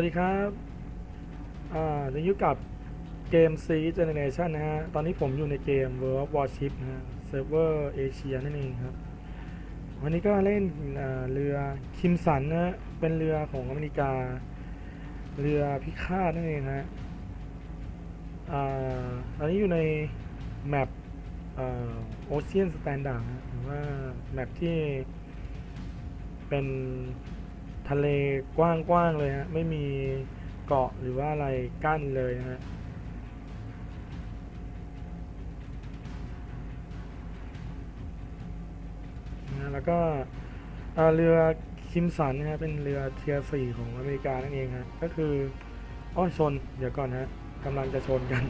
วัสดีครับ อ่าจะอยู่กับเกม C Generation นะฮะ ตอนนี้ผมอยู่ในเกม World of Warship นะฮะ เซิร์ฟเวอร์เอเชียนั่นเองครับ วันนี้ก็เล่นเรือคิมสันนะฮะเป็นเรือของอเมริกา เรือพิฆาตนั่นเองฮะ อ่า ตอนนี้อยู่ในแมปโอเชียนสแตนดาร์ดหรือว่าแมปที่เป็น ทะเลกว้างๆเลยฮะไม่มีเกาะหรือว่าอะไรกั้นเลยนะฮะนะแล้วก็เรือคิมสันนะฮะเป็นเรือเทียร์สี่ของอเมริกานั่นเองฮะก็คืออ้อชน เดี๋ยวก่อนฮะกำลังจะชนกัน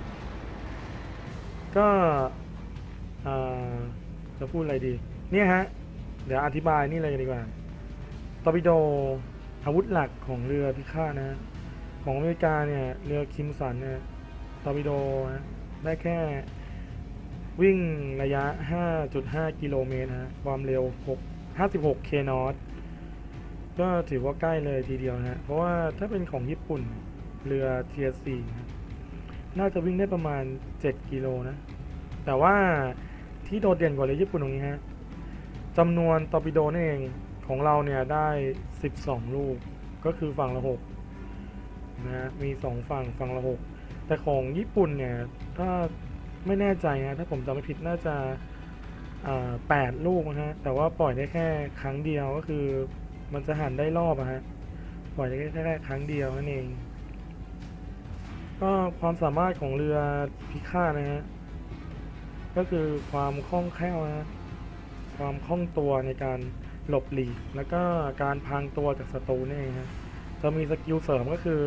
ก็จะพูดอะไรดี เนี่ยฮะ เดี๋ยวอธิบายนี่เลยดีกว่า อร์ปิโดอาวุธหลักของเรือพิฆาตนะ ของอเมริกาเนี่ยเรือคิมสันเนี่ยตอร์ปิโดฮะได้แค่วิ่งระยะ 5.5 กิโลเมตรฮะความเร็ว 6 56 เคนอตก็ถือว่าใกล้เลยทีเดียวนะฮะเพราะว่าถ้าเป็นของญี่ปุ่นเรือเทียสี่น่าจะวิ่งได้ประมาณ 7 กิโลนะ แต่ว่าที่โดดเด่นกว่าเรือญี่ปุ่นตรงนี้ฮะจำนวนตอร์ปิโดนั่นเอง ของเราเนี่ยได้ 12 ลูก ก็คือฝั่งละ6นะฮะมี 2 ฝั่งฝั่งละ 6 แต่ของญี่ปุ่นเนี่ย ถ้าไม่แน่ใจนะ ถ้าผมจำไม่ผิดน่าจะแปดลูกนะฮะ แต่ว่าปล่อยได้แค่ครั้งเดียวก็คือมันจะหันได้รอบอะฮะ ปล่อยได้แค่แค่ครั้งเดียวนั่นเอง ก็ความสามารถของเรือพิฆาตนะฮะ ก็คือความคล่องแคล่วนะ ความคล่องตัวในการ หลบหลีกแล้วก็การพรางตัวจากศัตรูนี่เองฮะจะมีสกิลเสริมก็คือ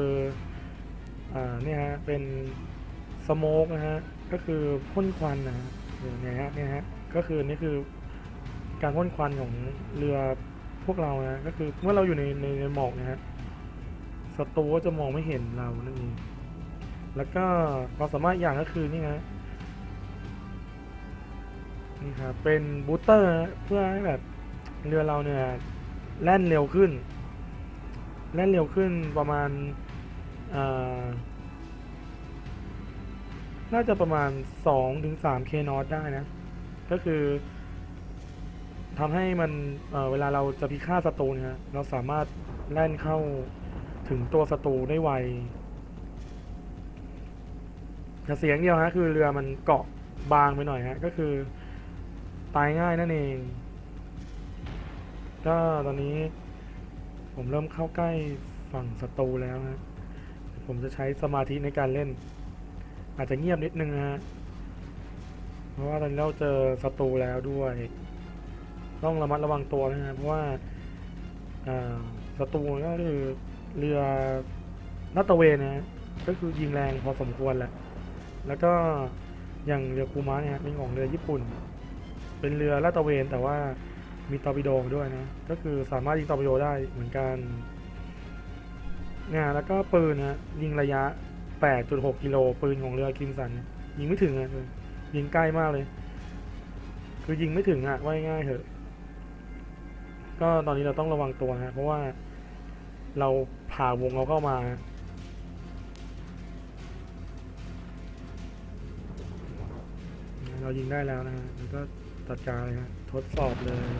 อ่าเนี่ยฮะเป็นสโมกนะฮะก็คือพ่นควันนะฮะเนี่ยฮะเนี่ยฮะก็คือนี่คือการพ่นควันของเรือพวกเรานะก็คือเมื่อเราอยู่ในในในหมอกนะฮะศัตรูก็จะมองไม่เห็นเรานั่นเองแล้วก็ความสามารถอย่างก็คือนี่ฮะนี่ครับเป็นบูสเตอร์เพื่อให้แบบ เรือเราเนี่ยแล่นเร็วขึ้น แล่นเร็วขึ้นประมาณน่าจะประมาณ2ถึง3 k นอตได้นะ ก็คือทำให้มันเเวลาเราจะพิฆาตศัตรูเนี่ยเราสามารถแล่นเข้าถึงตัวศัตรูได้ไวแต่เสียงเดียวฮะคือเรือมันเกาะบางไปหน่อยฮะก็คือตายง่ายนั่นเอง ก็ตอนนี้ผมเริ่มเข้าใกล้ฝั่งศัตรูแล้วฮะผมจะใช้สมาธิในการเล่น อาจจะเงียบนิดนึงนะฮะเพราะว่าตอนนี้เราเจอศัตรูแล้วด้วย ต้องระมัดระวังตัวนะฮะเพราะว่าศัตรูก็คือเรือลาดตเวนนะก็คือยิงแรงพอสมควรแหละ แล้วก็อย่างเรือคูมะเนี่ยเป็นของเรือญี่ปุ่น เป็นเรือลาตเวนแต่ว่า มีตอร์ปิโดมาด้วยนะ ก็คือสามารถยิงตอร์ปิโดได้เหมือนกันเนี่ยแล้วก็ปืนนะยิงระยะ 8.6 กิโลปืนของเรือคิมสัน ยิงไม่ถึงอะคือยิงใกล้มากเลย คือยิงไม่ถึงอะว่าง่ายเถอะ ก็ตอนนี้เราต้องระวังตัวนะฮะเพราะว่าเราผ่าวงเราเข้ามาเรายิงได้แล้วนะฮะแล้วก็ จัดการเลยฮะทดสอบเลย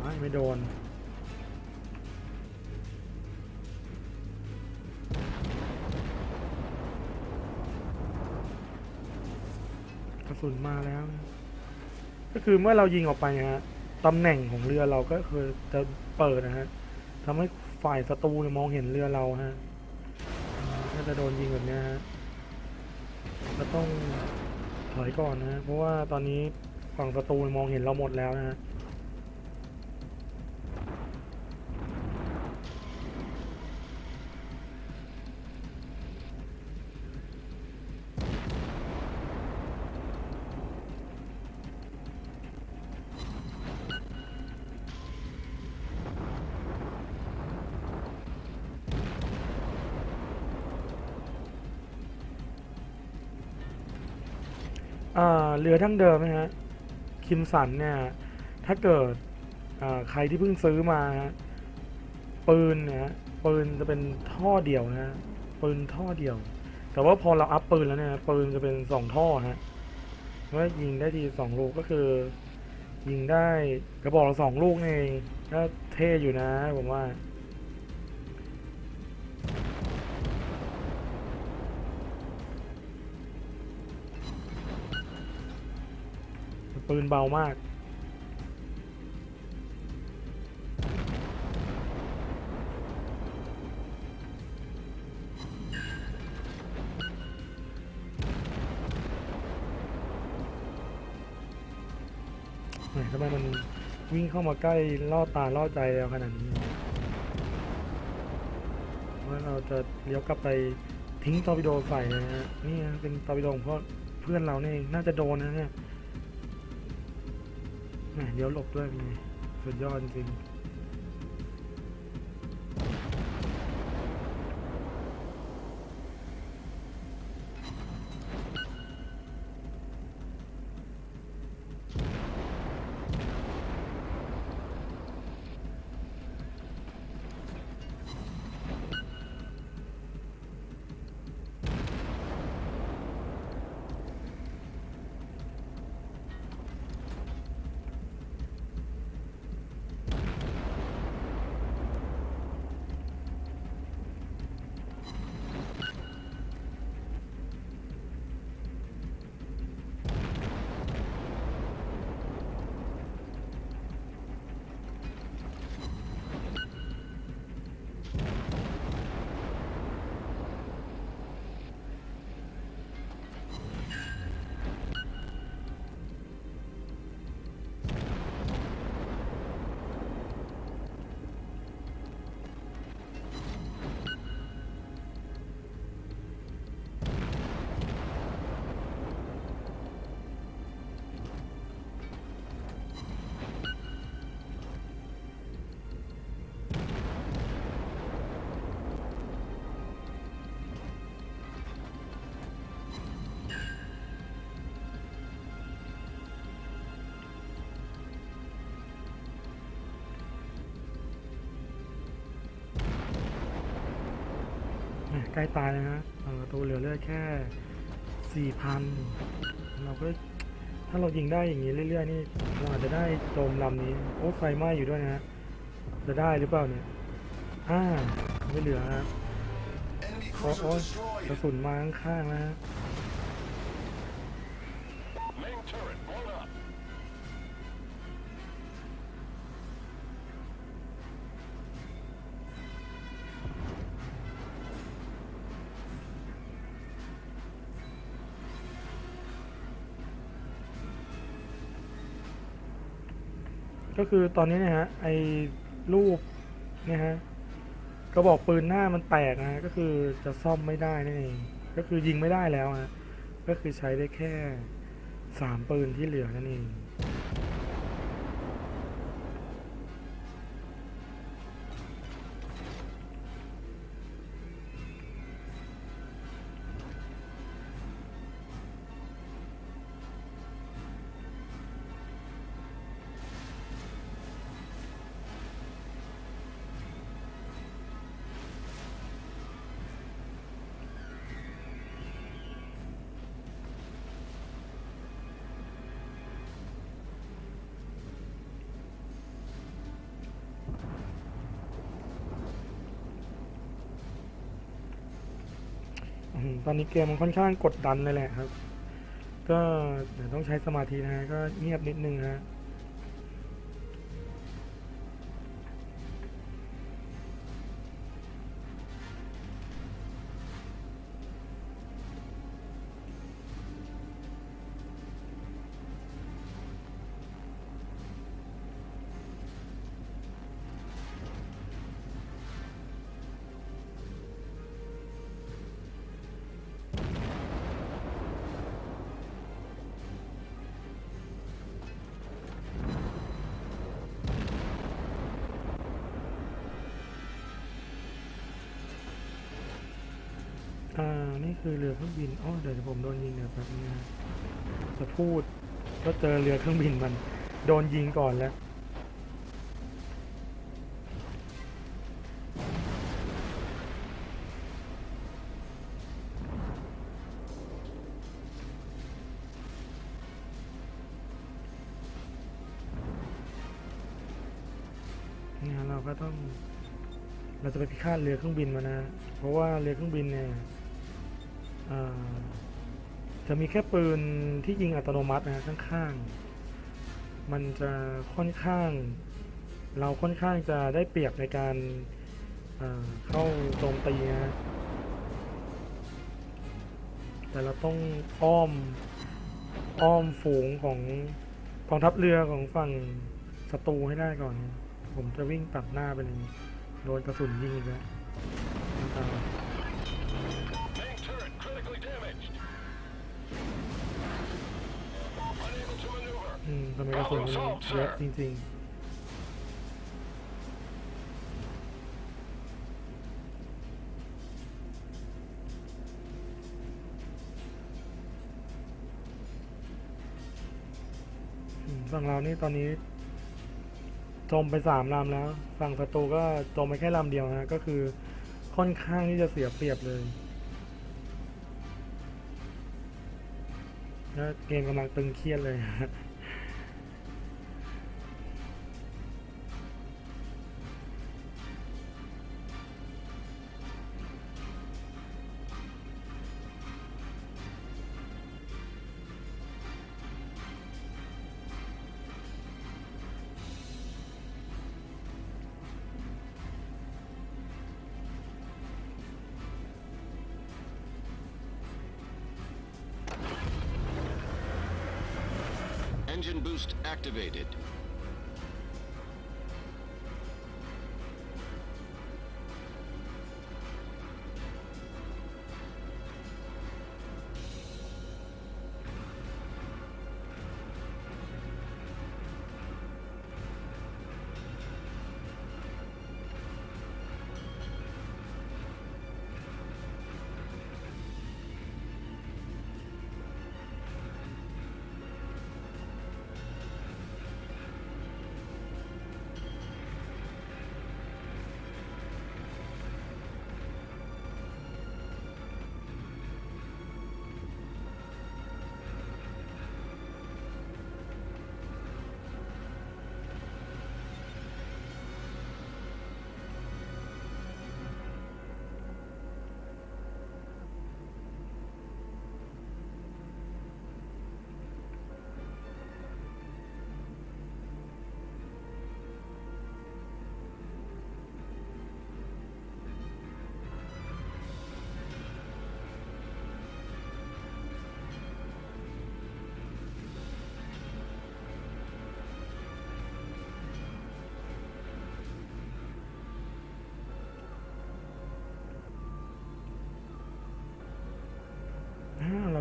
ไม่ไม่โดน กระสุนมาแล้ว ก็คือเมื่อเรายิงออกไปฮะตำแหน่งของเรือเราก็คือจะเปิดนะฮะทำให้ฝ่ายศัตรูมองเห็นเรือเราฮะอ่าก็จะโดนยิงแบบนี้ฮะ จะต้องถอยก่อนนะฮะเพราะว่าตอนนี้ฝั่งศัตรูมองเห็นเราหมดแล้วนะฮะ เรือทั้งเดิมนะฮะคิมสันเนี่ย ถ้าเกิดใครที่เพิ่งซื้อมาปืนเนี่ยฮะปืนจะเป็นท่อเดี่ยวนะฮะปืนท่อเดี่ยว แต่ว่าพอเราอัพปืนแล้วเนี่ยปืนจะเป็นสองท่อฮะว่ายิงได้ทีสองลูกก็คือ ยิงได้กระบอกละสองลูกเองก็เท่อยู่นะผมว่า ปืนเบามากแหมทำไมมันวิ่งเข้ามาใกล้ล่อตาล่อใจเราขนาดนี้ว่าเราจะเลี้ยวกลับไปทิ้งตอร์ปิโดใส่นะฮะนี่นะเป็นตอร์ปิโดของเพื่อนเราเนี่ยน่าจะโดนนะเนี่ย เลี้ยวหลบด้วยเป็นไงสุดยอดจริง ล้ตายแล้วนะตัวเหลือเลือดแค่สี่พันเราก็ถ้าเรายิงได้อย่างนี้เรื่อยๆนี่เราอาจจะได้โจมลำนี้โอ้ไฟไหม้อยู่ด้วยนะจะได้หรือเปล่าเนี่ยอ่าไม่เหลือฮะโอ้ cruiser โอ้ยกระสุนมาข้างๆนะฮะ ก็คือตอนนี้เนี่ยฮะไอ้รูปเนี่ยฮะกระบอกปืนหน้ามันแตกนะฮะก็คือจะซ่อมไม่ได้นั่นเองก็คือยิงไม่ได้แล้วฮะก็คือใช้ได้แค่สามปืนที่เหลือนั่นเอง ตอนนี้เกมมันค่อนข้างกดดันเลยแหละครับ ก็เดี๋ยวต้องใช้สมาธินะฮะก็เงียบนิดนึงฮะ นี่คือเรือเครื่องบินอ๋อเดี๋ยวผมโดนยิงเดี๋ยวแป๊บนึงจะพูดก็เจอเรือเครื่องบินมัน โดนยิงก่อนแล้วเราก็ต้องเราจะไปพิฆาตเรือเครื่องบินมานะ เพราะว่าเรือเครื่องบินเนี่ย จะมีแค่ปืนที่ยิงอัตโนมัตินะข้างๆ มันจะค่อนข้าง เราค่อนข้างจะได้เปรียบในการเข้าโจมตีนะฮะแต่เราต้องอ้อมอ้อมฝูงของกองทัพเรือของฝั่งศัตรูให้ได้ก่อน ผมจะวิ่งตัดหน้าไปเลยโดนกระสุนยิงอีกแล้ว มทำไมกระสุนมันเยอะจริงๆอืมฝั่งเรานี่ตอนนี้จมไปสามลำแล้ว ฝั่งศัตรูก็จมไปแค่ลำเดียวนะ ก็คือค่อนข้างที่จะเสียเปรียบเลย แล้วเกมกำลังตึงเครียดเลย Engine boost activated.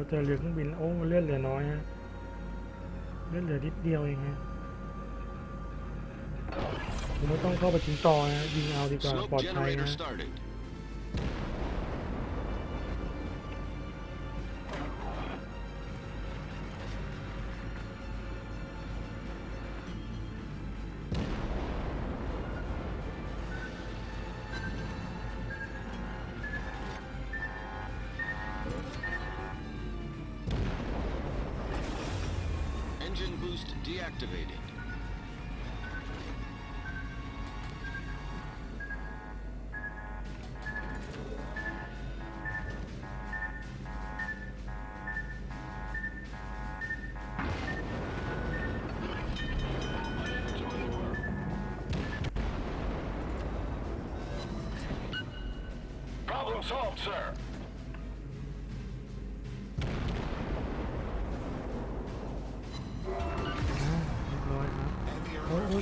เราเจอเรือเครื่องบินแล้วโอ้เลือดเหลือน้อยฮะเลือดเหลือนิดเดียวเองฮะผมไม่ต้องเข้าไปชิงต่อนะยิงเอาดีกว่าปลอด Smoke ภัย generator นะ Engine boost deactivated.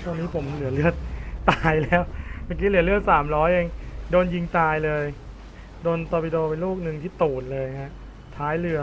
ตอนนี้ผมเหลือเลือดตายแล้ว เมื่อกี้เหลือเลือดสามร้อยเอง โดนยิงตายเลย โดนตอร์ปิโดไปลูกหนึ่งที่ตูดเลยฮะ ท้ายเรือ